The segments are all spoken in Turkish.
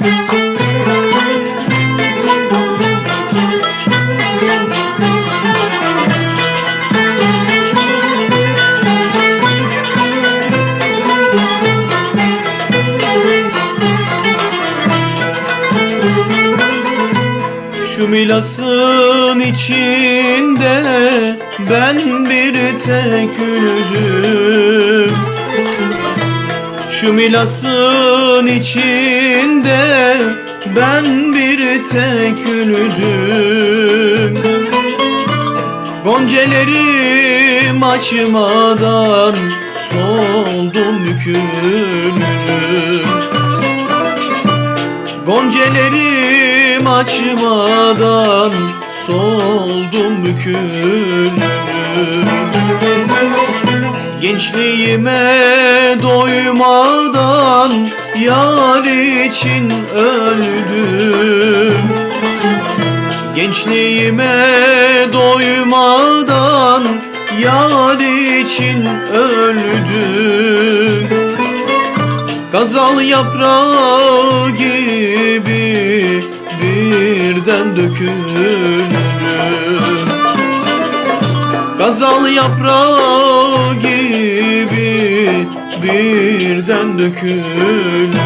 Şu milasın içinde ben bir tek ülüdüm Şu milasın içinde ben bir tek ülüdüm Goncelerim açmadan soldum büküldüm Goncelerim açmadan soldum büküldüm Gençliğime doymadan yar için öldüm. Gençliğime doymadan yar için öldüm. Gazal yaprağı gibi birden döküldüm Gazal yaprağı birden döküldüm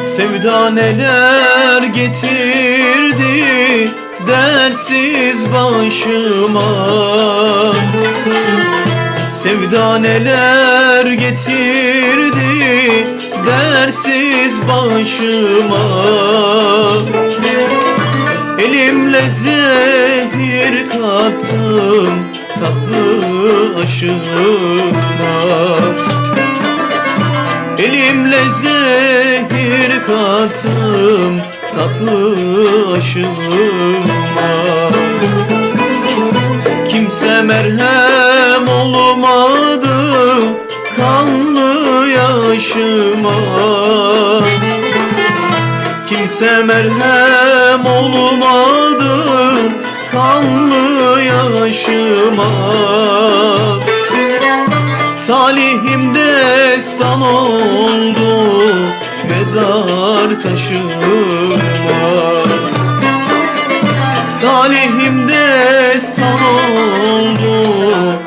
Sevda neler getirdi dersiz başıma. Sevda neler getirdi dersiz başıma. Elimle zehir kattım tatlı aşıma. Elimle zehir kattım tatlı aşıma Kimse merhem olmadı kanlı yaşıma. Kimse merhem olmadı kanlı yaşıma. Talihim destan oldu mezar taşıma Talihim destan oldu